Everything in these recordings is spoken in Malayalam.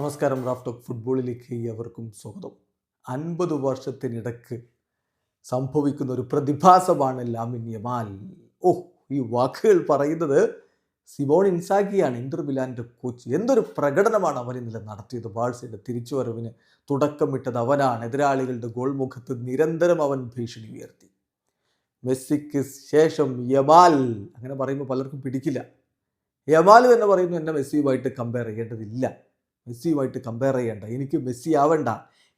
നമസ്കാരം റാഫ്റ്റോക്ക് ഫുട്ബോളിലേക്ക് എവർക്കും സ്വാഗതം. അൻപത് വർഷത്തിനിടക്ക് സംഭവിക്കുന്ന ഒരു പ്രതിഭാസമാണ് ലാമിൻ യമാൽ. ഓ ഈ വാക്കുകൾ പറയുന്നത് സിബോൺ ഇൻസാഗിയാണ് ഇന്റർ മിലാന്റെ കോച്ച്. എന്തൊരു പ്രകടനമാണ് അവൻ ഇന്നലെ നടത്തിയത്. ബാഴ്സയുടെ തിരിച്ചുവരവിന് തുടക്കമിട്ടത് അവനാണ്. എതിരാളികളുടെ ഗോൾ മുഖത്ത് നിരന്തരം അവൻ ഭീഷണി ഉയർത്തി. മെസ്സിക്ക് ശേഷം യമാൽ അങ്ങനെ പറയുമ്പോൾ പലർക്കും പിടിക്കില്ല. യമാൽ തന്നെ പറയുന്നു എന്നെ മെസ്സിയുമായിട്ട് കമ്പയർ ചെയ്യേണ്ടതില്ല. മെസ്സിയുമായിട്ട് കമ്പയർ ചെയ്യണ്ട. എനിക്ക് മെസ്സി ആവണ്ട.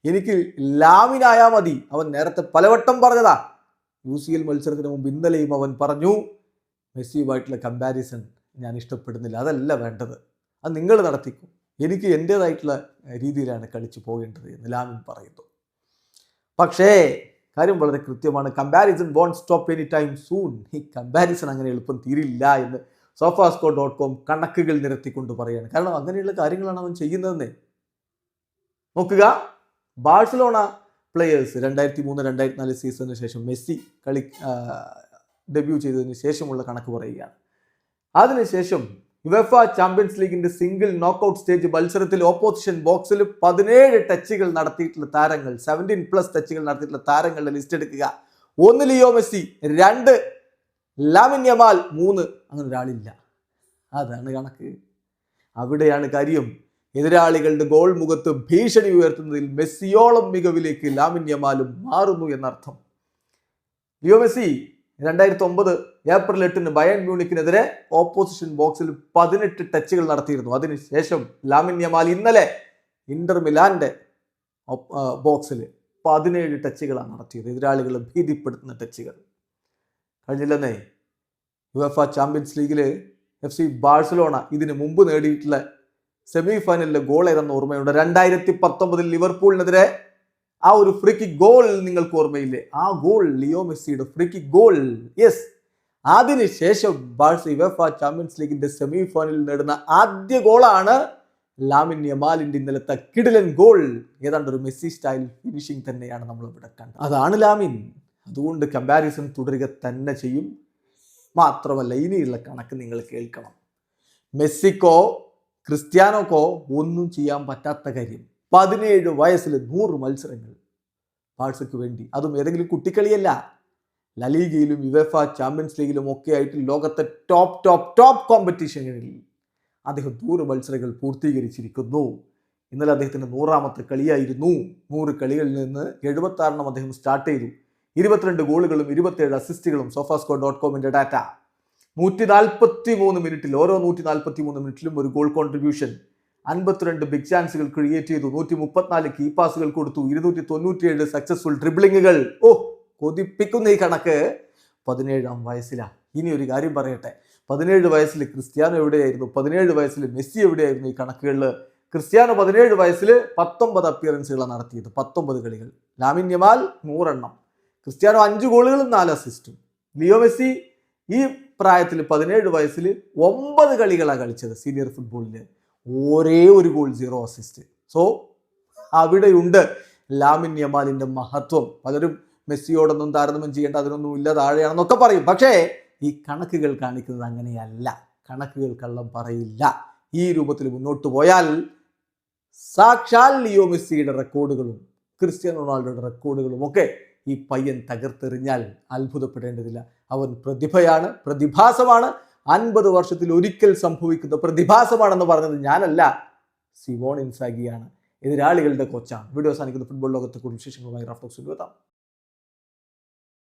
എനിക്ക് ലാമിനായാൽ മതി. അവൻ നേരത്തെ പലവട്ടം പറഞ്ഞതാ. യു സി എൽ മത്സരത്തിന് മുമ്പ് ഇന്നലെയും അവൻ പറഞ്ഞു മെസ്സിയുമായിട്ടുള്ള കമ്പാരിസൺ ഞാൻ ഇഷ്ടപ്പെടുന്നില്ല. അതല്ല വേണ്ടത്. അത് നിങ്ങൾ നടത്തിക്കും. എനിക്ക് എന്റേതായിട്ടുള്ള രീതിയിലാണ് കളിച്ചു പോകേണ്ടത് എന്ന് ലാമിൻ പറയുന്നു. പക്ഷേ കാര്യം വളരെ കൃത്യമാണ്. Comparison won't stop any time soon ഈ കമ്പാരിസൺ അങ്ങനെ എളുപ്പം തീരില്ല എന്ന് സോഫാസ്കോ ഡോട്ട് കോം കണക്കുകൾ നിരത്തിക്കൊണ്ട് പറയാണ്. കാരണം അങ്ങനെയുള്ള കാര്യങ്ങളാണ് അവൻ ചെയ്യുന്നതെന്ന്. നോക്കുക. ബാഴ്സലോണ പ്ലെയേഴ്സ് രണ്ടായിരത്തി മൂന്ന് രണ്ടായിരത്തി നാല് സീസണിന് ശേഷം മെസ്സി കളി ഡെബ്യൂ ചെയ്തതിന് ശേഷമുള്ള കണക്ക് പറയുകയാണ്. അതിനുശേഷം യുവഫ ചാമ്പ്യൻസ് ലീഗിന്റെ സിംഗിൾ നോക്കൌട്ട് സ്റ്റേജ് മത്സരത്തിൽ ഓപ്പോസിഷൻ ബോക്സിൽ പതിനേഴ് ടച്ചുകൾ നടത്തിയിട്ടുള്ള താരങ്ങൾ സെവന്റീൻ പ്ലസ് ടച്ചുകൾ നടത്തിയിട്ടുള്ള താരങ്ങളുടെ ലിസ്റ്റ് എടുക്കുക. ഒന്ന് ലിയോ മെസ്സി രണ്ട് ലാമിൻ യമാൽ മൂന്ന്. അങ്ങനെ ഒരാളില്ല. അതാണ് കണക്ക്. അവിടെയാണ് കാര്യം. എതിരാളികളുടെ ഗോൾ മുഖത്ത് ഭീഷണി ഉയർത്തുന്നതിൽ മെസ്സിയോളം മികവിലേക്ക് ലാമിൻ യമാലും മാറുന്നു എന്നർത്ഥം. ലിയോ മെസ്സി രണ്ടായിരത്തി ഒമ്പത് ഏപ്രിൽ എട്ടിന് ബയൻ മ്യൂണിക്കിനെതിരെ ഓപ്പോസിഷൻ ബോക്സിൽ പതിനെട്ട് ടച്ചുകൾ നടത്തിയിരുന്നു. അതിനുശേഷം ലാമിൻ യമാൽ ഇന്നലെ ഇന്റർ മിലാന്റെ ബോക്സിൽ പതിനേഴ് ടച്ചുകളാണ് നടത്തിയത്. എതിരാളികളെ ഭീതിപ്പെടുത്തുന്ന ടച്ചുകൾ. കഴിഞ്ഞില്ലെന്നേ. യു എഫ് ചാമ്പ്യൻസ് ലീഗിൽ എഫ് സി ബാഴ്സലോണ ഇതിന് മുമ്പ് നേടിയിട്ടുള്ള സെമി ഫൈനലിലെ ഗോൾ ഏതെന്ന് ഓർമ്മയുണ്ട്? രണ്ടായിരത്തി പത്തൊമ്പതിൽ ലിവർപൂളിനെതിരെ ആ ഒരു ഫ്രീ കിക്ക് ഗോൾ നിങ്ങൾക്ക് ഓർമ്മയില്ലേ? ആ ഗോൾ ലിയോ മെസ്സിയുടെ ഫ്രീ കിക്ക് ഗോൾ യെസ് അതിനുശേഷം ബാഴ്സ യുവഫ ചാമ്പ്യൻസ് ലീഗിന്റെ സെമി ഫൈനലിൽ നേടുന്ന ആദ്യ ഗോളാണ് ലാമിൻ യമാലിന്റെ ഇന്നലത്തെ കിടിലൻ ഗോൾ ഏതാണ്ട് ഒരു മെസ്സി സ്റ്റൈൽ ഫിനിഷിംഗ് തന്നെയാണ് നമ്മൾ ഇവിടെ കണ്ടത്. അതാണ് ലാമിൻ. അതുകൊണ്ട് കമ്പാരിസൺ തുടരുക തന്നെ ചെയ്യും. മാത്രമല്ല ഇനിയുള്ള കണക്ക് നിങ്ങൾ കേൾക്കണം. മെസ്സിക്കോ ക്രിസ്ത്യാനോക്കോ ഒന്നും ചെയ്യാൻ പറ്റാത്ത കാര്യം. പതിനേഴ് വയസ്സിൽ നൂറ് മത്സരങ്ങൾ ബാഴ്സയ്ക്ക് വേണ്ടി. അതും ഏതെങ്കിലും കുട്ടിക്കളിയല്ല. ലലീഗയിലും യുവഫ ചാമ്പ്യൻസ് ലീഗിലും ഒക്കെ ആയിട്ട് ലോകത്തെ ടോപ്പ് ടോപ്പ് ടോപ്പ് കോമ്പറ്റീഷനുകളിൽ അദ്ദേഹം നൂറ് മത്സരങ്ങൾ പൂർത്തീകരിച്ചിരിക്കുന്നു. ഇന്നലെ അദ്ദേഹത്തിന്റെ നൂറാമത്തെ കളിയായിരുന്നു. നൂറ് കളികളിൽ നിന്ന് എഴുപത്താറെണ്ണം അദ്ദേഹം സ്റ്റാർട്ട് ചെയ്തു. ഇരുപത്തിരണ്ട് ഗോളുകളും ഇരുപത്തിയേഴ് അസിസ്റ്റുകളും സോഫാസ്കോ ഡോട്ട് കോമിന്റെ ഡാറ്റ നൂറ്റി നാൽപ്പത്തി മൂന്ന് മിനിറ്റിൽ ഓരോ നൂറ്റി നാൽപ്പത്തി മൂന്ന് മിനിറ്റിലും ഒരു ഗോൾ കോൺട്രിബ്യൂഷൻ അൻപത്തിരണ്ട് ബിഗ് ചാൻസുകൾ ക്രിയേറ്റ് ചെയ്തു. നൂറ്റി മുപ്പത്തിനാല് കീ പാസുകൾ കൊടുത്തു. ഇരുന്നൂറ്റി തൊണ്ണൂറ്റിയേഴ് സക്സസ്ഫുൾ ഡ്രിബ്ലിങ്ങുകൾ ഓ കൊതിപ്പിക്കുന്ന ഈ കണക്ക് പതിനേഴാം വയസ്സിലാണ് ഇനി ഒരു കാര്യം പറയട്ടെ. പതിനേഴ് വയസ്സിൽ ക്രിസ്ത്യാനോ എവിടെയായിരുന്നു? പതിനേഴ് വയസ്സിൽ മെസ്സി എവിടെയായിരുന്നു ഈ കണക്കുകളിൽ ക്രിസ്ത്യാനോ പതിനേഴ് വയസ്സിൽ പത്തൊമ്പത് അപ്പിയറൻസുകളാണ് നടത്തിയത്. പത്തൊമ്പത് കളികൾ. Lamine Yamal Yamal നൂറെണ്ണം. ക്രിസ്ത്യാനോ അഞ്ച് ഗോളുകളും നാല് അസിസ്റ്റും ലിയോ മെസ്സി ഈ പ്രായത്തിൽ പതിനേഴ് വയസ്സിൽ ഒമ്പത് കളികളാണ് കളിച്ചത് സീനിയർ ഫുട്ബോളിൽ ഒരേ ഒരു ഗോൾ സീറോ അസിസ്റ്റ് സോ അവിടെയുണ്ട് ലാമിൻ യമാലിന്റെ മഹത്വം. പലരും മെസ്സിയോടൊന്നും താരതമ്യം ചെയ്യേണ്ട അതിനൊന്നും ഇല്ല താഴെയാണെന്നൊക്കെ പറയും. പക്ഷേ ഈ കണക്കുകൾ കാണിക്കുന്നത് അങ്ങനെയല്ല. കണക്കുകൾ കള്ളം പറയില്ല. ഈ രൂപത്തിൽ മുന്നോട്ട് പോയാൽ സാക്ഷാൽ ലിയോ മെസ്സിയുടെ റെക്കോർഡുകളും ക്രിസ്ത്യാനോ റൊണാൾഡോയുടെ റെക്കോർഡുകളും ഒക്കെ ഈ പയ്യൻ തകർത്തെറിഞ്ഞാൽ അത്ഭുതപ്പെടേണ്ടതില്ല. അവൻ പ്രതിഭയാണ് പ്രതിഭാസമാണ്. അൻപത് വർഷത്തിൽ ഒരിക്കൽ സംഭവിക്കുന്ന പ്രതിഭാസമാണെന്ന് പറഞ്ഞത് ഞാനല്ല. സിവോൺ ഇൻസാഗിയാണ്. എതിരാളികളുടെ കോച്ചാണ്. വീഡിയോ അവസാനിക്കുന്ന. ഫുട്ബോൾ ലോകത്തെ കൂടുതൽ വിശേഷങ്ങളുമായി റഫ്ലോക്സ് എത്താം